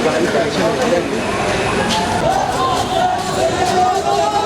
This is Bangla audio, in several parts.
Thank you.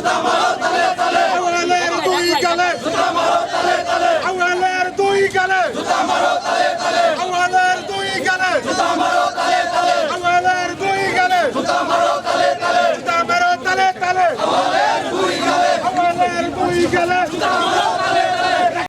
Mutamala